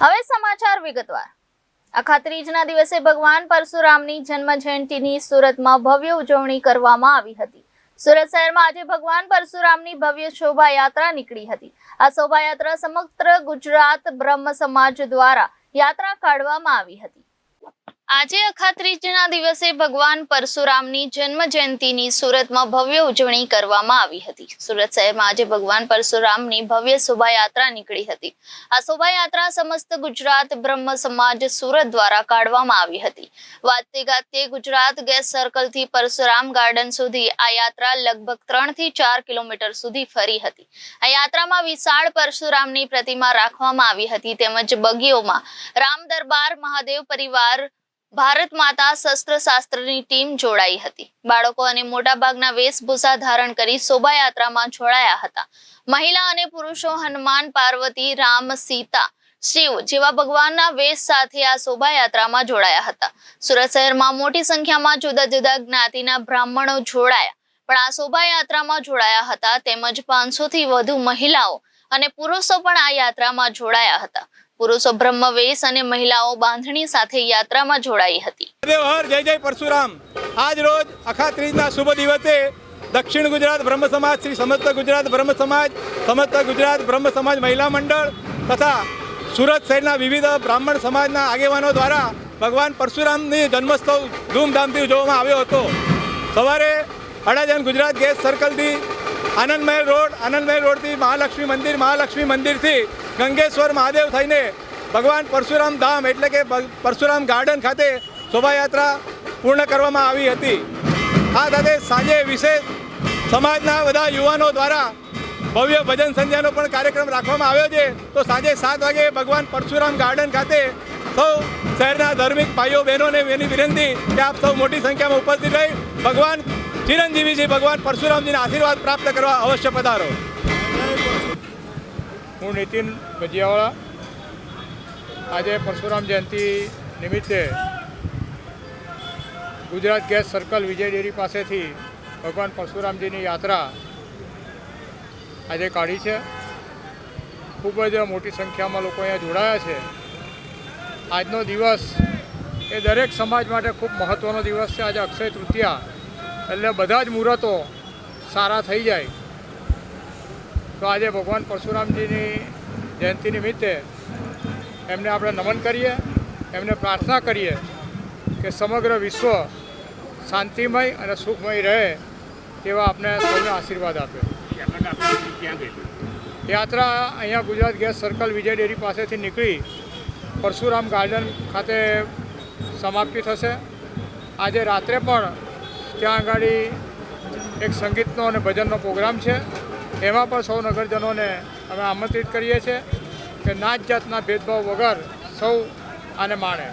હવે સમાચાર વિગતવાર. અખાત્રીજના દિવસે ભગવાન પરશુરામની જન્મ જયંતિની સુરતમાં ભવ્ય ઉજવણી કરવામાં આવી હતી. સુરત શહેરમાં આજે ભગવાન પરશુરામની ભવ્ય શોભાયાત્રા નીકળી હતી. આ શોભાયાત્રા સમગ્ર ગુજરાત બ્રહ્મ સમાજ દ્વારા યાત્રા કાઢવામાં આવી હતી. આજે અખાત્રીજના દિવસે ભગવાન પરશુરામની જન્મ જયંતિની સુરતમાં ભવ્ય ઉજવણી કરવામાં આવી હતી. સુરત શહેરમાં આજે ભગવાન પરશુરામની ભવ્ય શોભાયાત્રા નીકળી હતી. આ શોભાયાત્રા સમસ્ત ગુજરાત બ્રહ્મ સમાજ સુરત દ્વારા કાઢવામાં આવી હતી. વાતે ગાતે ગુજરાત ગેસ સર્કલથી પરશુરામ ગાર્ડન સુધી આ યાત્રા લગભગ ત્રણથી ચાર કિલોમીટર સુધી ફરી હતી. આ યાત્રામાં વિશાળ પરશુરામની પ્રતિમા રાખવામાં આવી હતી તેમજ બગીઓમાં રામ દરબાર, મહાદેવ પરિવાર ભારત માતા શસ્ત્ર શાસ્ત્રની ટીમ જોડાઈ હતી. બાળકો અને મોટાભાગના વેશભૂષા ધારણ કરી શોભાયાત્રામાં જોડાયા હતા. મહિલા અને પુરુષો હનુમાન, પાર્વતી, રામ, સીતા, શિવ જેવા ભગવાનના વેશ સાથે આ શોભાયાત્રામાં જોડાયા હતા. સુરત શહેરમાં મોટી સંખ્યામાં જુદા જુદા જ્ઞાતિના બ્રાહ્મણો જોડાયા, પણ આ શોભાયાત્રામાં જોડાયા હતા તેમજ પાંચસો થી વધુ મહિલાઓ અને પુરુષો પણ આ યાત્રામાં જોડાયા હતા. પુરુષો બ્રહ્મવેશ અને મહિલાઓ બાંધણી સાથે યાત્રામાં જોડાઈ હતી. હર, જય જય પરશુરામ. આજ રોજ અખાત્રીજના શુભ દિવસે દક્ષિણ ગુજરાત બ્રહ્મ સમાજ, શ્રી સમસ્ત ગુજરાત બ્રહ્મ સમાજ, સમસ્ત ગુજરાત બ્રહ્મ સમાજ મહિલા મંડળ તથા સુરત શહેરના વિવિધ બ્રાહ્મણ સમાજના આગેવાનો દ્વારા ભગવાન પરશુરામની જન્મોત્સવ ધૂમધામથી ઉજવવામાં આવ્યો હતો. સવારે અડાજણ ગુજરાત ગેસ સર્કલથી આનંદમહેલ રોડ, આનંદમહેલ રોડથી મહાલક્ષ્મી મંદિર, મહાલક્ષ્મી મંદિરથી ગંગેશ્વર મહાદેવ થઈને ભગવાન પરશુરામ ધામ એટલે કે પરશુરામ ગાર્ડન ખાતે શોભાયાત્રા પૂર્ણ કરવામાં આવી હતી. આ સાથે સાંજે વિશેષ સમાજના બધા યુવાનો દ્વારા ભવ્ય ભજન સંધ્યાનો પણ કાર્યક્રમ રાખવામાં આવ્યો છે. તો સાંજે સાત વાગે ભગવાન પરશુરામ ગાર્ડન ખાતે સૌ શહેરના ધાર્મિક ભાઈઓ, બહેનોને એની વિનંતી કે આપ સૌ મોટી સંખ્યામાં ઉપસ્થિત રહી ભગવાન ચિરંજીવીજી ભગવાન પરશુરામજીના આશીર્વાદ પ્રાપ્ત કરવા અવશ્ય પધારો. હું નીતિન ભજીયાવાળા આજે પરશુરામ જયંતિ નિમિત્તે Gujarat gas circle Vijay dairy પાસેથી ભગવાન પરશુરામજીની યાત્રા આજે કાઢી છે. ખૂબ જ મોટી સંખ્યામાં લોકો અહીંયા જોડાયા છે. આજનો દિવસ એ દરેક સમાજ માટે ખૂબ મહત્ત્વનો દિવસ છે. આજે અક્ષય તૃતીયા એટલે બધા જ મુહૂર્તો સારા થઈ જાય. તો આજે ભગવાન પરશુરામજીની જયંતિ નિમિત્તે એમને આપણે નમન કરીએ, એમને પ્રાર્થના કરીએ કે સમગ્ર વિશ્વ શાંતિમય અને સુખમય રહે તેવા આપણે સૌને આશીર્વાદ આપે. યાત્રા અહીંયા Gujarat gas circle Vijay dairy પાસેથી નીકળી પરશુરામ ગાર્ડન ખાતે સમાપ્તિ થશે. આજે રાત્રે પણ ત્યાં આગળ એક સંગીતનો અને ભજનનો પ્રોગ્રામ છે. એમાં પણ સૌ નગરજનોને અમે આમંત્રિત કરીએ છીએ કે નાત જાતના ભેદભાવ વગર સૌ આને માણે.